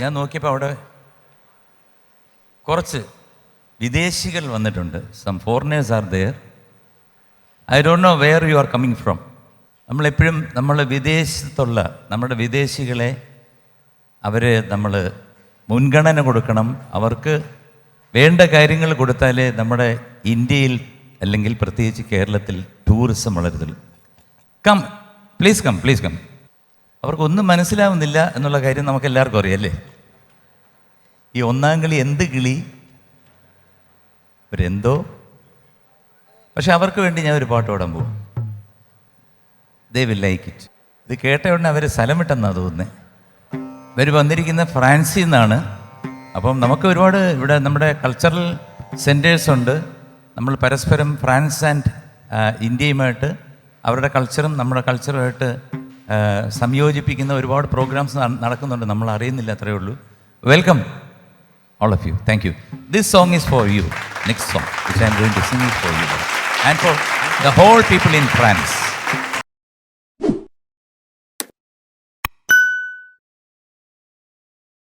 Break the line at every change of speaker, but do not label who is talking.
ഞാൻ നോക്കിയപ്പോൾ അവിടെ കുറച്ച് വിദേശികൾ വന്നിട്ടുണ്ട്. Some foreigners are there I don't know where you are coming from നമ്മളെപ്പോഴും നമ്മൾ വിദേശത്തുള്ള നമ്മുടെ വിദേശികളെ അവരെ നമ്മൾ മുൻഗണന കൊടുക്കണം. അവർക്ക് വേണ്ട കാര്യങ്ങൾ കൊടുത്താലേ നമ്മുടെ ഇന്ത്യയിൽ അല്ലെങ്കിൽ പ്രത്യേകിച്ച് കേരളത്തിൽ tourism വളരുന്നുള്ളൂ come please come please come അവർക്കൊന്നും മനസ്സിലാവുന്നില്ല എന്നുള്ള കാര്യം നമുക്ക് എല്ലാവർക്കും അറിയാം ഈ ഒന്നാം കിളി എന്ത് കിളി? ഇവരെന്തോ? പക്ഷെ അവർക്ക് വേണ്ടി ഞാൻ ഒരു പാട്ട് പാടാൻ പോകും ദേ വിൽ ലൈക്ക് ഇറ്റ് ഇത് കേട്ട ഉടനെ അവർ സ്ഥലം വിട്ടെന്നാണ് തോന്നുന്നത് ഇവർ വന്നിരിക്കുന്ന ഫ്രാൻസിൽ നിന്നാണ്. അപ്പം നമുക്ക് ഒരുപാട് ഇവിടെ നമ്മുടെ കൾച്ചറൽ സെന്റേഴ്സ് ഉണ്ട്. നമ്മൾ പരസ്പരം ഫ്രാൻസ് ആൻഡ് ഇന്ത്യയുമായിട്ട് അവരുടെ കൾച്ചറും നമ്മുടെ കൾച്ചറുമായിട്ട് സംയോജിപ്പിക്കുന്ന ഒരുപാട് പ്രോഗ്രാംസ് നടക്കുന്നുണ്ട് നമ്മൾ അറിയുന്നില്ല അത്രയേ ഉള്ളൂ welcome all of you thank you this song is for you next song which i am going to sing it for you and for the whole people in france